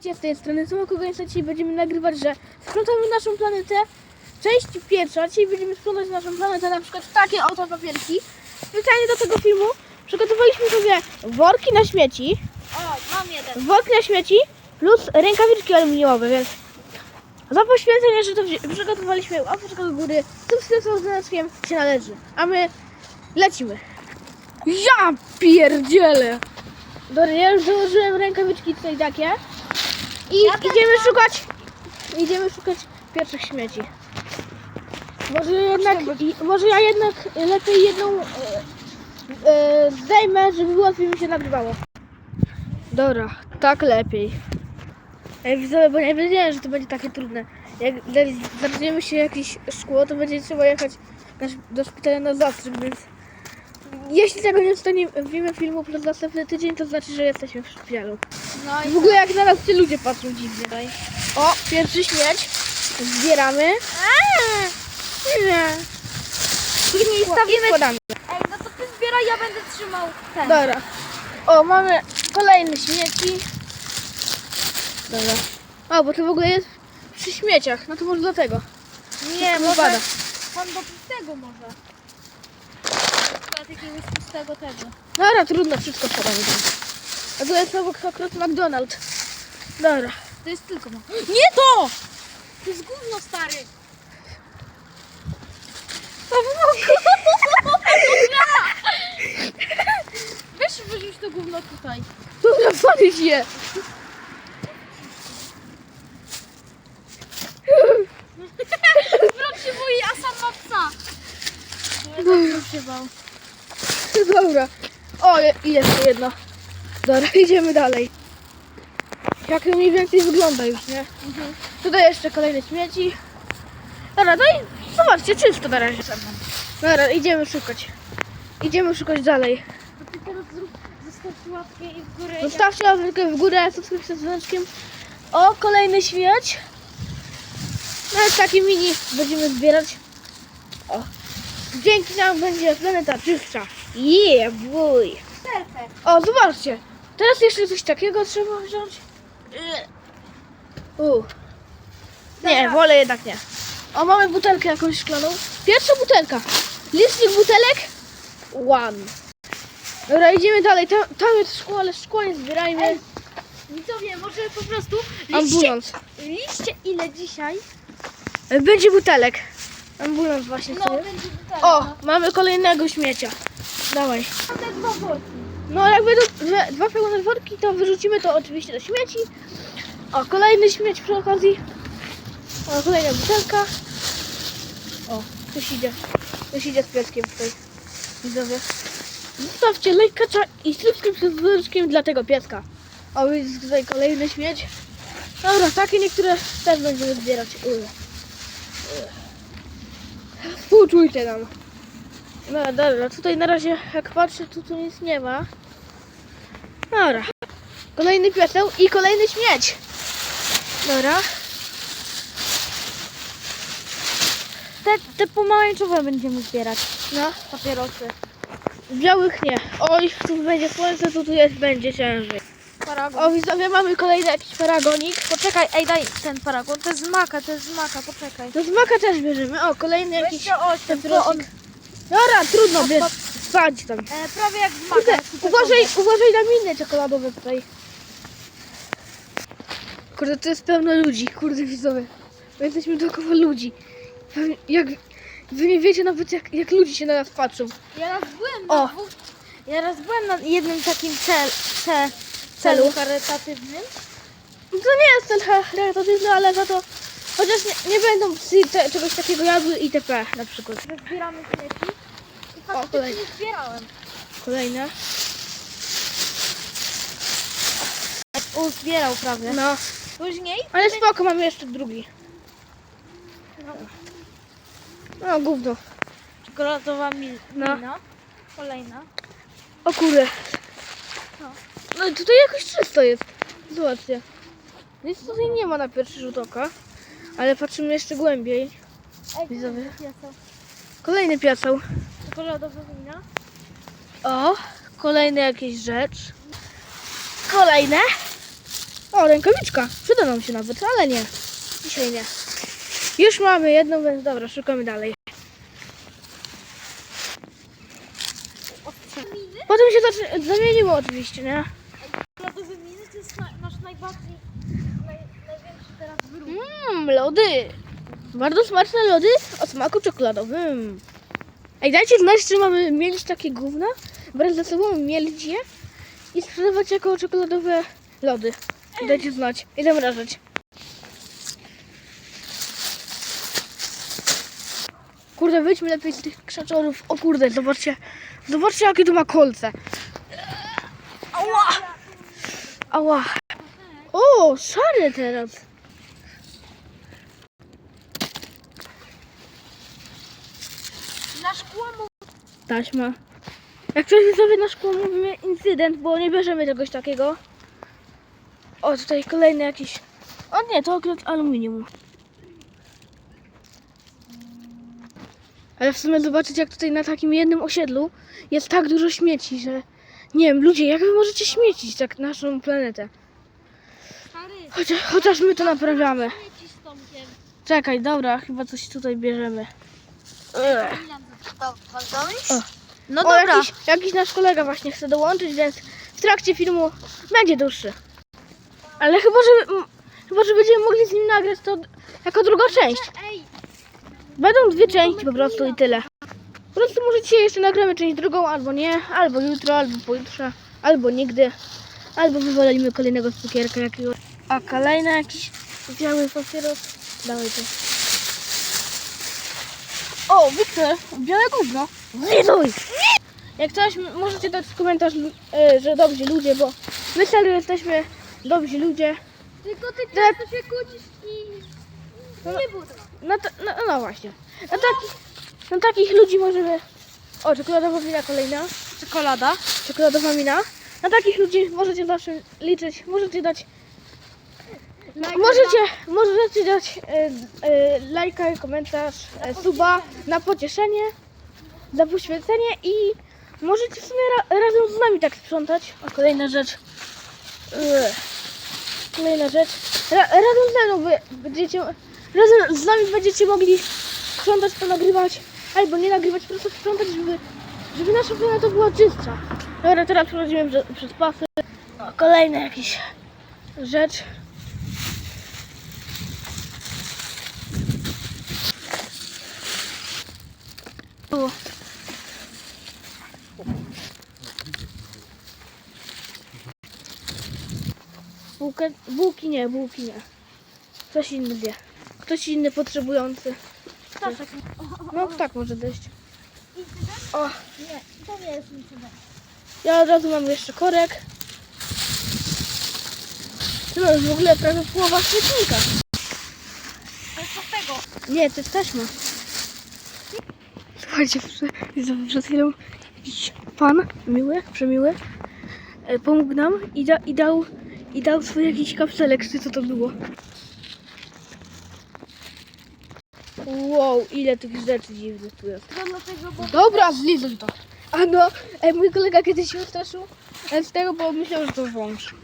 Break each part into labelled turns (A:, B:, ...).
A: Witajcie z tej strony Smoku Gońca. Dzisiaj będziemy nagrywać, że sprzątamy naszą planetę. Część pierwsza. Dzisiaj będziemy sprzątać naszą planetę, na przykład takie oto papierki. Specjalnie do tego filmu przygotowaliśmy sobie worki na śmieci,
B: O, mam jeden.
A: worki na śmieci plus rękawiczki aluminiowe, więc za poświęcenie, że to przygotowaliśmy łapeczka do góry, subskrypcją z znaczkiem się należy. A my lecimy. Ja pierdzielę! Dobra, ja już założyłem rękawiczki tutaj takie. I idziemy szukać. Idziemy szukać pierwszych śmieci. Może jednak, i, może ja jednak lepiej jedną e, e, zdejmę, żeby łatwiej mi się nagrywało. Dobra, tak lepiej. Ej, widzowie, bo nie wiedziałem, że to będzie takie trudne. Jak zaczniemy się jakieś szkło, to będzie trzeba jechać na, do szpitala na zastrzyk, więc jeśli tego nie wstaniemy filmu przez następny tydzień, to znaczy, że jesteśmy w szpitalu.
B: No
A: W ogóle jak na nas ci ludzie patrzą dziwnie. Daj. O, pierwszy śmieć. Zbieramy. Nie.
B: Później stawimy...
A: Składamy.
B: Ej, no to ty zbieraj, ja będę trzymał ten.
A: Dobra. O, mamy kolejne śmieci. Dobra. O, bo to w ogóle jest przy śmieciach. No to może dlatego.
B: Nie,
A: Wszystko
B: może... Pan do pustego może. Do jakiegoś pustego tego.
A: Dobra, trudno, wszystko wkładamy tam. A tu jest obok akurat McDonald's. Dobra.
B: To jest tylko... mo- Nie to! To jest gówno, stary. Weź wyrzuć to gówno tutaj.
A: Dobra, palić je.
B: Wróć się boi, a sam ma psa. Się bał.
A: Dobra. O, je- i jeszcze jedno. Dobra, idziemy dalej. Jak to mniej więcej wygląda już, nie? Tutaj jeszcze kolejne śmieci. Dobra, no i zobaczcie, czysto na razie. Dobra, idziemy szukać. Idziemy szukać dalej.
B: To ty teraz zrób, zostawcie łapkę i w górę.
A: Zostawcie łapkę w górę, subskrypcję z dzwoneczkiem. O, kolejny śmieć. Nawet taki mini będziemy zbierać. O. Dzięki nam będzie planeta czystsza. Yeah, boy. O, zobaczcie. Teraz jeszcze coś takiego trzeba wziąć. U. Nie,
B: Dobra.
A: wolę jednak nie. O, mamy butelkę jakąś szklaną. Pierwsza butelka. Licznik butelek. One. Dobra, idziemy dalej. Tam, tam jest szkło, ale szkło nie zbierajmy.
B: Widzowie, może po prostu liczcie,
A: Ambulans.
B: liczcie ile dzisiaj.
A: Będzie butelek. Ambulans właśnie
B: No,
A: stoi.
B: będzie butelka.
A: O, mamy kolejnego śmiecia. Dawaj.
B: te dwa worki.
A: No jak będą dwa, dwa pełne worki, to wyrzucimy to oczywiście do śmieci. O, kolejny śmieć przy okazji. O, kolejna butelka. O, ktoś idzie. Ktoś idzie z pieskiem tutaj. Widzowie. Zostawcie lajkacza i subskrypcję z dzwoneczkiem dla tego pieska. O, jest tutaj kolejny śmieć. Dobra, takie niektóre też będziemy zbierać. Współczujcie nam. No dobra, tutaj na razie jak patrzę, tu, tu nic nie ma. Dobra. Kolejny pieseł i kolejny śmieć. Dobra.
B: Te, te pomarańczowe będziemy zbierać.
A: No,
B: Papierosy.
A: białych nie. Oj, tu będzie słońce, tu, tu jest, będzie ciężej.
B: Paragon.
A: O, widzowie, mamy kolejny jakiś paragonik.
B: Poczekaj, ej daj ten paragon. To jest z maka, to jest z maka, poczekaj.
A: Do smaka też bierzemy. O, kolejny jakiś
B: 28, to on.
A: Dobra, trudno, bierz. Spać tam.
B: e, prawie jak z
A: Kurde, uważaj, uważaj na miny czekoladowe tutaj. Kurde, to jest pełno ludzi, kurde widzowie. My jesteśmy dookoła ludzi. Pewnie- Jak, wy nie wiecie nawet jak, jak ludzie się na nas patrzą.
B: Ja raz byłem na
A: O.
B: dwóch... Ja raz byłem na jednym takim cel, ce,
A: Celu.
B: celu charytatywnym.
A: No To nie jest ten charytatywny, ale za to chociaż nie, nie będą psy te, czegoś takiego jadły itp. na przykład.
B: zbieramy śmieci.
A: O,
B: nie zbierałem.
A: Kolejne.
B: Uzbierał prawie.
A: No,
B: Później
A: ale spoko, mamy jeszcze drugi.
B: no,
A: No, gówno.
B: czekoladowa mil,
A: No.
B: mina. Kolejna.
A: O kurde.
B: No.
A: No i tutaj jakoś czysto jest. Zobaczcie. Nic tutaj nie ma na pierwszy rzut oka. Ale patrzymy jeszcze głębiej.
B: Ej,
A: Widzowie. Kolejny
B: Czekoladowa mina.
A: O, kolejna jakaś rzecz. Kolejne. O, rękawiczka. Przyda nam się nawet, ale nie. Dzisiaj nie. Już mamy jedną, więc dobra, szukamy dalej. Potem się zaczy- zamieniło oczywiście, nie?
B: Lodowe miny to jest na, nasz najbardziej, naj, największy teraz wyrób.
A: Mmm, lody. Bardzo smaczne lody o smaku czekoladowym. Ej, dajcie znać, czy mamy mielić takie gówna, brać ze sobą, mielić je i sprzedawać jako czekoladowe lody. Dajcie znać i zamrażać. Kurde, wyjdźmy lepiej z tych krzaczorów. O kurde, zobaczcie. Zobaczcie, jakie to ma kolce. Ała! Ała. O, szary teraz.
B: Na szkło.
A: Taśma. Jak coś sobie na szkło mówimy incydent, bo nie bierzemy czegoś takiego. O, tutaj kolejny jakiś... O nie, to akurat aluminium. Ale w sumie zobaczyć, jak tutaj na takim jednym osiedlu jest tak dużo śmieci, że... Nie wiem, ludzie, jak wy możecie śmiecić tak naszą planetę? Chociaż, chociaż my to naprawiamy. Czekaj, dobra, chyba coś tutaj bierzemy. Ugh. O.
B: No
A: o, Jakiś, jakiś nasz kolega właśnie chce dołączyć, więc w trakcie filmu będzie dłuższy. Ale chyba, że, m, chyba, że będziemy mogli z nim nagrać to jako druga część.
B: Ej,
A: Będą dwie części po prostu i tyle. Po prostu może dzisiaj jeszcze nagramy część drugą, albo nie, albo jutro, albo pojutrze, albo nigdy. Albo wywalimy kolejnego cukierka jakiegoś. A kolejny jakiś biały papieros. Dawaj to. O, Wiktor, białe gówno. Widuj! Jak coś, możecie dać komentarz, e, że dobrzy ludzie, bo my serio jesteśmy dobrzy ludzie.
B: tylko ty często się kłócisz i...
A: No,
B: Nie było.
A: No, to, no, no właśnie. Na, taki, na takich ludzi możemy... O, czekoladowa mina kolejna.
B: Czekolada.
A: Czekoladowa mina. Na takich ludzi możecie zawsze liczyć. Możecie dać... Możecie, możecie dać e, e, lajka, komentarz, e, suba na pocieszenie, za poświęcenie i możecie w sumie ra, razem z nami tak sprzątać. O, kolejna rzecz. Ugh. Kolejna rzecz. Ra, razem ze mną wy będziecie, razem z nami będziecie mogli sprzątać, to nagrywać, albo nie nagrywać, po prostu sprzątać, żeby, żeby nasza planeta była czystsza. Dobra, teraz przechodzimy prze- przez pasy. O, kolejna jakaś rzecz. O. Bułkę, bułki nie, bułki nie. Ktoś inny wie. Ktoś inny potrzebujący.
B: Staszek.
A: No tak może dojść. O,
B: Nie, to nie jest incydent.
A: ja od razu mam jeszcze korek. To już w ogóle prawie połowa świetnika.
B: To jest z tego.
A: Nie, to jest taśma. Słuchajcie, przed, chwilą jakiś pan, miły, przemiły, e, pomógł nam i, da, i, dał, i dał swój jakiś kapselek, czy co to było. Wow, ile tych rzeczy dziwnych tu jest. Dobra, zlizuj to. A no, e, mój kolega kiedyś się ustraszył e, z tego, bo myślał, że to wąż.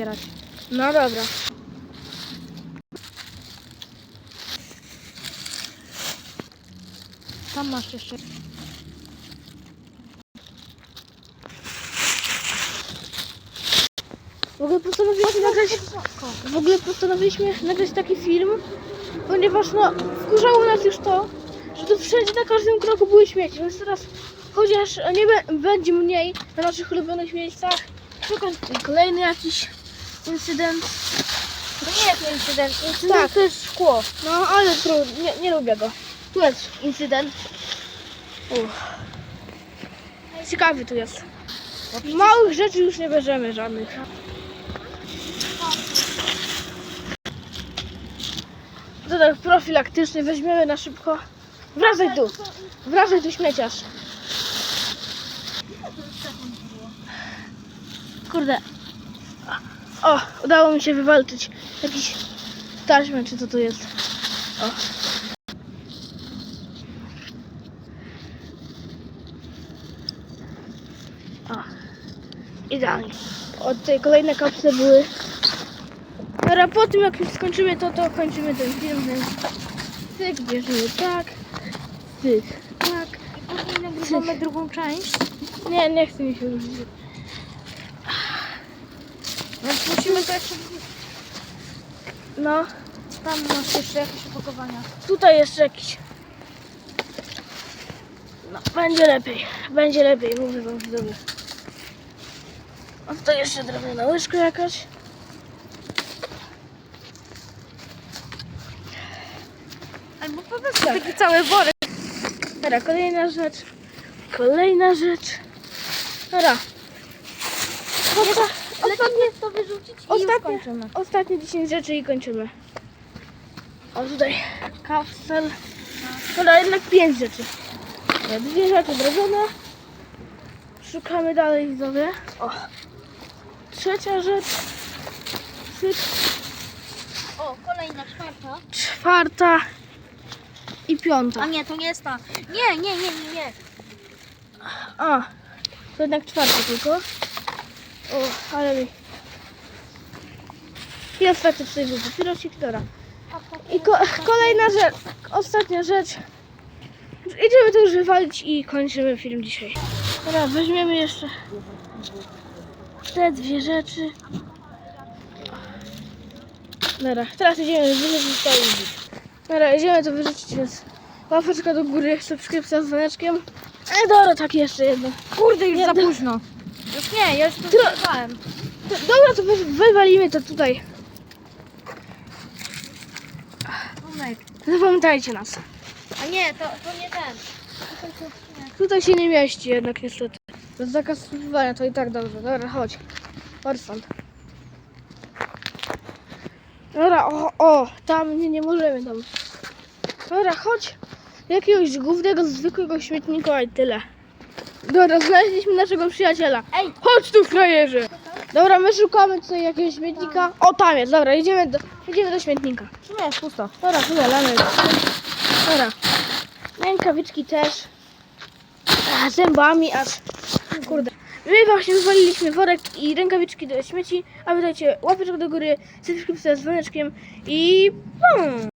A: Zbierać. No dobra. Tam masz jeszcze. W ogóle postanowiliśmy nagrać, w ogóle postanowiliśmy nagrać taki film, ponieważ no, wkurzało nas już to, że tu wszędzie na każdym kroku były śmieci, więc teraz chociaż nie będzie mniej na naszych ulubionych miejscach, szukam kolejny jakiś incydent.
B: To nie jest incydent. Incydent
A: Tak.
B: to jest szkło.
A: No ale trudno, nie, nie lubię go. Tu jest incydent. Uff. Ciekawy tu jest. Małych rzeczy już nie bierzemy żadnych. To tak profilaktycznie weźmiemy na szybko. Wracaj tu, wracaj tu śmieciarz. Kurde. O, udało mi się wywalczyć jakiś taśmę, czy co to jest. O. O. Idealnie. Od tej kolejne kapsle były. Dobra, po tym jak już skończymy to, to kończymy ten film, więc cyk, bierzemy tak, cyk, tak.
B: I później nagrywamy drugą część.
A: Nie, nie chce mi się już.
B: Więc musimy to jeszcze...
A: No,
B: Tam masz jeszcze jakieś opakowania.
A: tutaj jeszcze jakiś. No, będzie lepiej, będzie lepiej, mówię wam widzowie. A tutaj jeszcze drewniana łyżka jakaś.
B: Albo po prostu taki cały worek.
A: Dobra, kolejna rzecz. Kolejna rzecz. Dobra. Dobra,
B: Ostatnie to wyrzucić i już
A: Ostatnie,
B: kończymy.
A: ostatnie 10 rzeczy i kończymy. O tutaj kapsel. Dobra, jednak 5 rzeczy. Dwie rzeczy zrobione. Szukamy dalej widzowie. O. Trzecia rzecz. Cyk.
B: O, kolejna, czwarta.
A: Czwarta. I
B: A
A: piąta.
B: nie, to nie jest ta. Nie, nie, nie, nie, nie.
A: A. To jednak czwarta tylko. O, ale mi. I ostatnia tutaj był papierosik, dobra. I ko kolejna rzecz, ostatnia rzecz. Idziemy to już wywalić i kończymy film dzisiaj. Dobra, weźmiemy jeszcze te dwie rzeczy. Dobra, teraz idziemy wyrzucić to i. Dobra, idziemy to wyrzucić, więc łapeczka do góry, subskrypcja z dzwoneczkiem. E, dobra, tak jeszcze jedno.
B: Kurde, już za późno. Już nie, ja już to
A: Tro-. To, dobra, to wy- wywalimy to tutaj. Zapamiętajcie nas.
B: A nie, to, to nie ten. Tutaj to nie.
A: Tutaj się nie mieści jednak niestety. To jest zakaz wpływania, to i tak dobrze. Dobra, chodź. Chodź stąd. Dobra, o, o, tam nie, nie możemy tam. Dobra, chodź. Jakiegoś głównego, zwykłego śmietnika i tyle. Dobra, znaleźliśmy naszego przyjaciela.
B: Ej,
A: Chodź tu, frajerze. Dobra, my szukamy tutaj jakiegoś śmietnika. O, tam jest, dobra, idziemy do, idziemy do śmietnika.
B: nie, jest pusto.
A: Dobra, tyle, lamy. Dobra. Rękawiczki też. A, zębami aż. Kurde. My właśnie wywaliliśmy worek i rękawiczki do śmieci, a wy dajcie łapeczkę do góry, subskrypcję z dzwoneczkiem i... Bum!